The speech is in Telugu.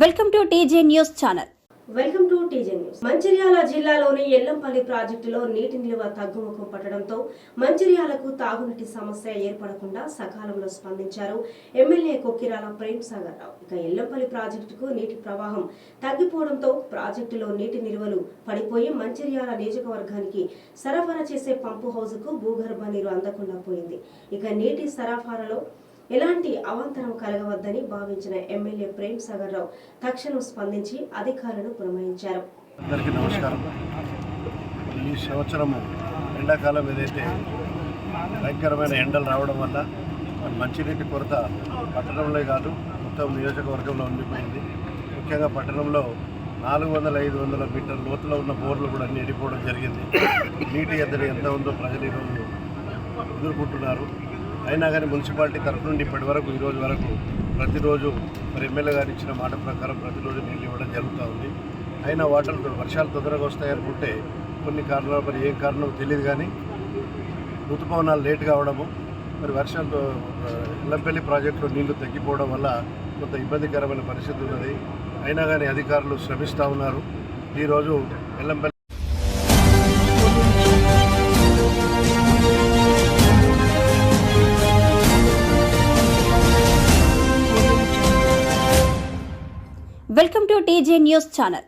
Welcome to TJ news channel. Welcome to TJ news. Mancherial జిల్లాలోని ఎల్లంపల్లి ప్రాజెక్టులో నీటి నిల్వ తగ్గుముఖం పట్టడంతో మంచిర్యాలకు తాగునీటి సమస్య ఏర్పడకుండా సకాలంలో స్పందించారు ఎమ్మెల్యే కొక్కిరాల ప్రేమ్ సాగర్ రావు. ఇక ఎల్లంపల్లి ప్రాజెక్టుకు నీటి ప్రవాహం తగ్గిపోవడంతో ప్రాజెక్టులో నీటి నిల్వలు పడిపోయి మంచిర్యాల నియోజకవర్గానికి సరఫరా చేసే పంపు హౌజ్కు భూగర్భ నీరు అందకుండా పోయింది. ఇక నీటి సరఫరాలో ఎలాంటి అవాంతరం కలగవద్దని భావించిన ఎమ్మెల్యే ప్రేమ్ సాగర్ రావు తక్షణం స్పందించి అధికారులను పురమాయించారు. అందరికీ నమస్కారం. ఈ సంవత్సరము ఎండాకాలం ఏదైతే భయంకరమైన ఎండలు రావడం వల్ల మంచినీటి కొరత పట్టణంలో కాదు మొత్తం నియోజకవర్గంలో ఉండిపోయింది. ముఖ్యంగా పట్టణంలో నాలుగు వందల ఐదు వందల మీటర్ లోతులో ఉన్న బోర్లు కూడా అన్ని ఎండిపోవడం జరిగింది. నీటి ఎద్దడి ఎంత ఉందో ప్రజలు ఈరోజు ఎదుర్కొంటున్నారు. అయినా కానీ మున్సిపాలిటీ తరఫు నుండి ఇప్పటి వరకు ఈ రోజు వరకు ప్రతిరోజు మరి ఎమ్మెల్యే గారు ఇచ్చిన మాట ప్రకారం ప్రతిరోజు నీళ్ళు ఇవ్వడం జరుగుతూ ఉంది. అయినా వాటర్ వర్షాలు తొందరగా వస్తాయనుకుంటే కొన్ని కారణాలు మరి ఏం కారణం తెలియదు కానీ ఋతుపవనాలు లేట్ కావడము మరి వర్షాలు ఇల్లంపల్లి ప్రాజెక్టులో నీళ్ళు తగ్గిపోవడం వల్ల కొంత ఇబ్బందికరమైన పరిస్థితి ఉన్నది. అయినా కానీ అధికారులు శ్రమిస్తూ ఉన్నారు. ఈరోజు Yellampalli welcome to TJ news channel